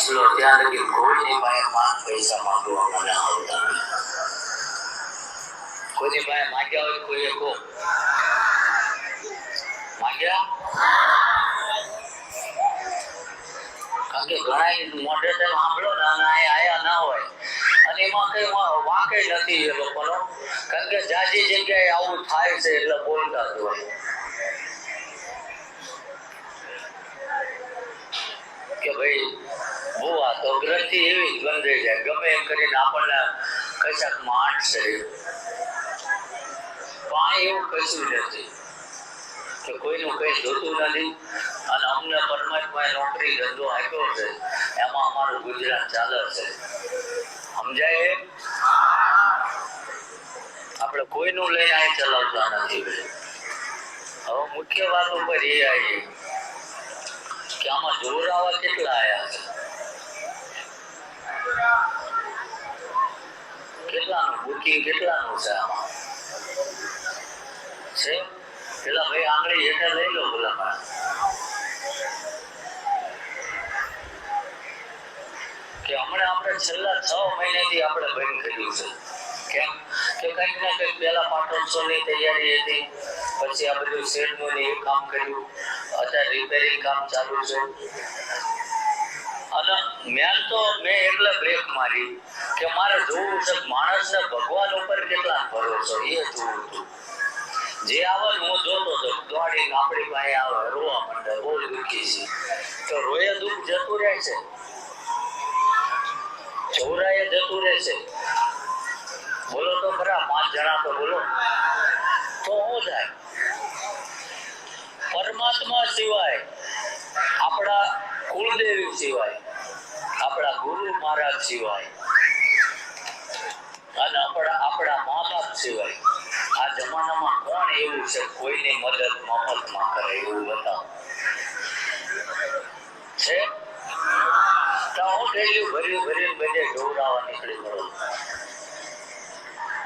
માણીશ લો ત્યાં લગી કોઈની પાસે પાંચ પૈસા માંગવામાં ના આવતા કોઈની પાસે માંગ્યા હોય કોઈએ કહો માંગ્યા કારણ કે ઘણા મોઢે તેમ સાંભળો ને આયા ના હોય અને એમાં કઈ વાંકે નથી એ લોકોનો કારણ કે જાજી જગ્યાએ આવું થાય છે એટલે બોલતા જ હોય કે ભાઈ બુઆ તો ગ્રંથિ એવી જ જાય. ગમે એમ કરીને આપણને કશાક માઠ શરીર પાણી એવું કશું નથી કે કોઈનું કઈ જોતું નથી. અને અમને પરમાત્માએ નોકરી ધંધો આપ્યો છે. એમાં અમારું ગુજરાત ચાલે છે. સમજાય? આપણે કોઈનું લઈને અહીં ચલાવતા નથી હવે મુખ્ય વાત ઉપર એ આવી કે આમાં જોરાવા કેટલા આયા છે? કેટલાનું બુકિંગ કેટલાનું છે આમાં? છે પેલા ભાઈ આંગળી હેઠળ લઈ લો ભલા કે હમણાં આપણે છેલ્લા છ મહિનાથી આપણે બંધ કર્યું છે. કેમ? કે કંઈક ને કંઈક પહેલા પાટણસોની તૈયારી હતી. પછી આ બધું શેડનું એ કામ કર્યું. અત્યારે રિપેરિંગ કામ ચાલુ છે. અને મેં તો, મેં એટલે બ્રેક મારી કે મારે જોવું છે માણસ માણસને ભગવાન ઉપર કેટલા ભરોસો, એ જોવું હતું. જે આવે ને હું જોતો હતો દોડીને આપણી પાસે આવે, રોવા માંડે બહુ દુઃખી છે તો રોયે દુઃખ જતું રહે છે? ચૌરાએ જતું રહે છે? બોલો તો ખરા પાંચ જણા તો બોલો. તો શું થાય? પરમાત્મા સિવાય આપણા કુળદેવી સિવાય આપણા ગુરુ મહારાજ સિવાય. અને આપણા આપણા મા બાપ સિવાય. આ જમાનામાં કોણ એવું છે? કોઈની મદદ મફતમાં કરે એવું બતાવો. છે? તો હું ડેલી ભરી ભરી બધે ઢોરાવા નીકળી પડું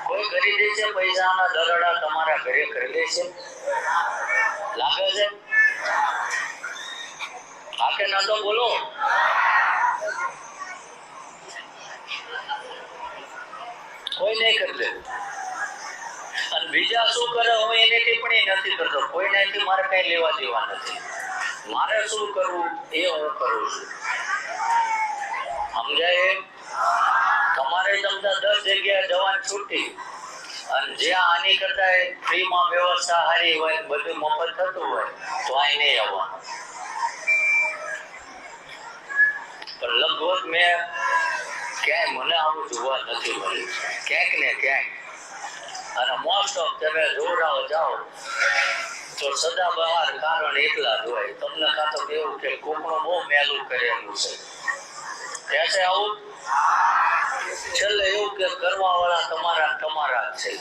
કોઈ કરી દે છે પૈસાના દરડા તમારા ઘરે કરી દે છે? લાગે છે? હા કે ના તો બોલો. કોઈ નહીં કરી લે અને બીજા શું કરે, હું એની ટિપ્પણી નથી કરતો. કોઈનાથી મારે કઈ લેવા દેવા નથી. મારે શું કરવું, એ હું કરું છું. સમજાય? તમારે તમને દસ જગ્યાએ જવાની છૂટી. અને જ્યાં આની કરતા ફ્રીમાં વ્યવસ્થા સારી હોય બધું મફત થતું હોય, તો અહીં નહીં આવવાનું. પણ લગભગ મેં ક્યાંય મને આવું જોવા નથી મળ્યું. ક્યાંક ને ક્યાંક. અને મોસ્ટ ઓફ તમે જોરાઓ જાઓ, તો સદા બહાર કારણ એકલા જ હોય. તમને કાં તો કેવું કે કોકનું બહુ મેલું કરેલું છે. કહેશે આવું? છેલ્લે એવું કે કરવા વાળા તમારા તમારા છે.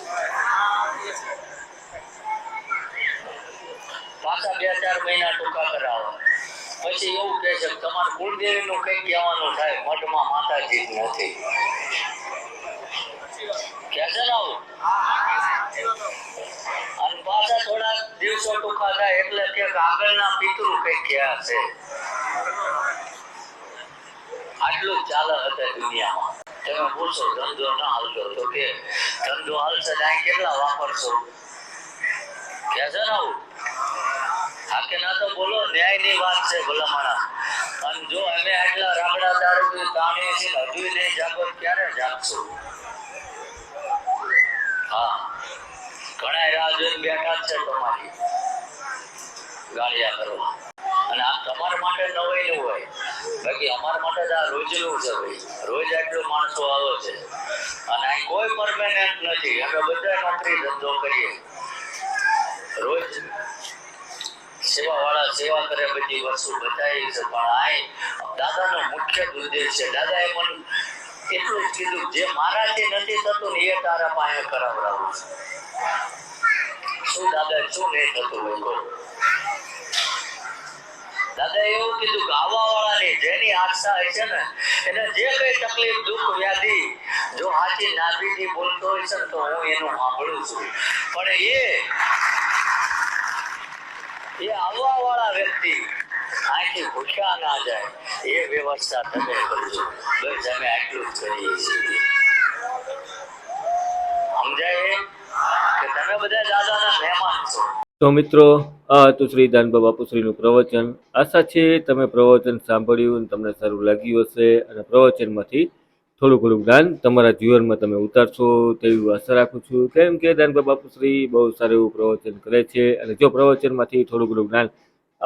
પાછા બે ચાર મહિના ટૂંકા પછી એવું કહે છે તમારે કુળદેવી નું કઈ કહેવાનું થાય, મઠમાં માતાજી નથી. આટલું ચાલે હતા દુનિયામાં. તમે પૂછો, ધંધો ના હાલતો તો કે, ધંધો હાલશે તો કેટલા વાપરશો? કે છે ને ના તો બોલો છે ભલામણા અને જો અમે આટલા રાબડા દારૂ કામે છે, હજુ નહીં જાગો, ક્યારે જાગશો? હા. ઘણા રાહ બેઠા છે તમારી. ગાળિયા કરવા અને આ તમારા માટે નવાઈનું હોય બાકી અમારા માટે આ આ રોજનું છે ભાઈ. રોજ આટલું માણસો આવે છે. અને અહીં કોઈ પરમેનન્ટ નથી. અમે બધા નોકરી ધંધો કરીએ. રોજ સેવા સેવા કરે બધી વસ્તુ બતાવી છે. પણ આ દાદાનો મુખ્ય ઉદ્દેશ છે. દાદાએ મને એટલું જ કીધું, જે મારાથી નથી થતું ને એ તારા પાસે કરાવડાવું શું દાદા શું નહીં થતું હોય દાદા એવું કીધું કે આવા વાળાની જેની આશા હોય છે ને, એને જે કઈ તકલીફ, દુઃખ, વ્યાધિ, જો હાથી નાભીથી બોલતો હોય છે તો હું એનું સાંભળું છું. પણ એ એ આવવા વાળા વ્યક્તિ આથી ભૂખ્યા ના જાય, એ વ્યવસ્થા તમે કરજો. બસ આટલું કરીએ છીએ. સમજાય કે તમે બધા દાદાના મહેમાન છો. તો મિત્રો, આ હતું શ્રી દાનબા બાપુશ્રીનું પ્રવચન. આશા છે તમે પ્રવચન સાંભળ્યું અને તમને સારું લાગ્યું હશે અને પ્રવચનમાંથી થોડું ઘણું જ્ઞાન તમારા જીવનમાં તમે ઉતારશો તેવી આશા રાખું છું. કેમ કે દાનબા બાપુશ્રી બહુ સારું એવું પ્રવચન કરે છે અને જો પ્રવચનમાંથી થોડું ઘણું જ્ઞાન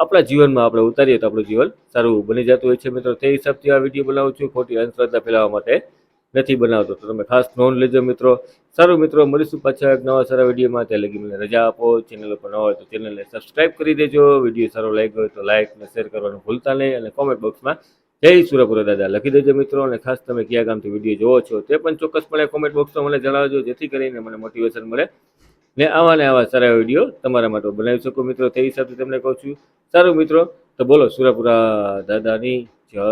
આપણા જીવનમાં આપણે ઉતારીએ તો આપણું જીવન સારું બની જતું હોય છે મિત્રો. તે હિસાબથી આ વીડિયો બનાવું છું. ખોટી અંધશ્રદ્ધા ફેલાવવા માટે નથી બનાવતો. તો તમે ખાસ નોંધ લેજો મિત્રો. સારું મિત્રો, મળીશું પાછા એક નવા સારા વિડીયોમાં. ત્યાં લગી મને રજા આપો. ચેનલ ઉપર ન હોય તો ચેનલને સબસ્ક્રાઇબ કરી દેજો. વીડિયો સારો લાગ્યો હોય તો લાઇક અને શેર કરવાનું ભૂલતા નહીં અને કોમેન્ટ બોક્સમાં જય સુરપુરા દાદા લખી દેજો મિત્રો. અને ખાસ તમે કયા ગામથી વીડિયો જોવો છો તે પણ ચોક્કસપણે કોમેન્ટ બોક્સમાં મને જણાવજો. જેથી કરીને મને મોટિવેશન મળે ને આવા ને આવા સારા વીડિયો તમારા માટે બનાવી શકું. મિત્રો, તે હિસાબે તમને કહું છું, સારું મિત્રો, તો બોલો, સુરાપુરા દાદાની જય